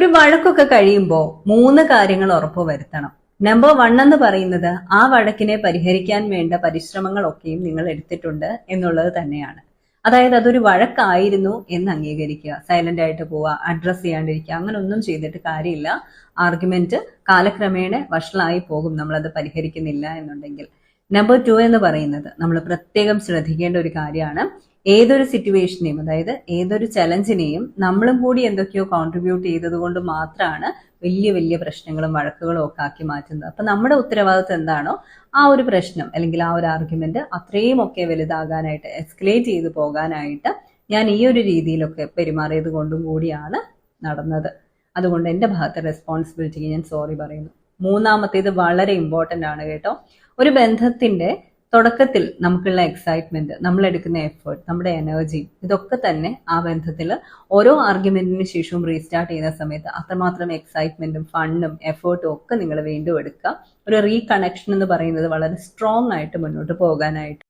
ഒരു വഴക്കൊക്കെ കഴിയുമ്പോൾ മൂന്ന് കാര്യങ്ങൾ ഉറപ്പുവരുത്തണം നമ്പർ വൺ എന്ന് പറയുന്നത് ആ വഴക്കിനെ പരിഹരിക്കാൻ വേണ്ട പരിശ്രമങ്ങളൊക്കെയും നിങ്ങൾ എടുത്തിട്ടുണ്ട് എന്നുള്ളത് തന്നെയാണ്. അതായത് അതൊരു വഴക്കായിരുന്നു എന്ന് അംഗീകരിക്കുക. സൈലന്റ് ആയിട്ട് പോവുക അഡ്രസ് ചെയ്യാണ്ടിരിക്കുക അങ്ങനെ ഒന്നും ചെയ്തിട്ട് കാര്യമില്ല. ആർഗ്യുമെന്റ് കാലക്രമേണ വഷളായി പോകും. നമ്മളത് പരിഹരിക്കുന്നില്ല എന്നുണ്ടെങ്കിൽ. നമ്പർ ടു എന്ന് പറയുന്നത് നമ്മൾ പ്രത്യേകം ശ്രദ്ധിക്കേണ്ട ഒരു കാര്യമാണ്. ഏതൊരു സിറ്റുവേഷനെയും അതായത് ഏതൊരു ചലഞ്ചിനെയും നമ്മളും കൂടി എന്തൊക്കെയോ കോൺട്രിബ്യൂട്ട് ചെയ്തതുകൊണ്ട് മാത്രമാണ് വലിയ വലിയ പ്രശ്നങ്ങളും വഴക്കുകളും ഒക്കെ ആക്കി മാറ്റുന്നത്. അപ്പൊ നമ്മുടെ ഉത്തരവാദിത്വം എന്താണോ ആ ഒരു പ്രശ്നം അല്ലെങ്കിൽ ആ ഒരു ആർഗ്യുമെന്റ് അത്രയും ഒക്കെ വലുതാകാനായിട്ട് എസ്കലേറ്റ് ചെയ്തു പോകാനായിട്ട് ഞാൻ ഈ ഒരു രീതിയിലൊക്കെ പെരുമാറിയത് കൊണ്ടും കൂടിയാണ് നടന്നത്. അതുകൊണ്ട് എന്റെ ഭാഗത്തെ റെസ്പോൺസിബിലിറ്റിക്ക് ഞാൻ സോറി പറയുന്നു. മൂന്നാമത്തേത് വളരെ ഇമ്പോർട്ടന്റ് ആണ് കേട്ടോ. ഒരു ബന്ധത്തിന്റെ തുടക്കത്തിൽ നമുക്കുള്ള എക്സൈറ്റ്മെന്റ് നമ്മൾ എടുക്കുന്ന എഫേർട്ട് നമ്മുടെ എനർജി ഇതൊക്കെ തന്നെ ആ ബന്ധത്തിൽ ഓരോ ആർഗ്യുമെന്റിന് ശേഷവും റീസ്റ്റാർട്ട് ചെയ്യുന്ന സമയത്ത് അത്രമാത്രം എക്സൈറ്റ്മെന്റും ഫണ്ടും എഫേർട്ടും ഒക്കെ നിങ്ങൾ വീണ്ടും എടുക്കുക. ഒരു റീകണക്ഷൻ എന്ന് പറയുന്നത് വളരെ സ്ട്രോങ് ആയിട്ട് മുന്നോട്ട് പോകാനായിട്ട്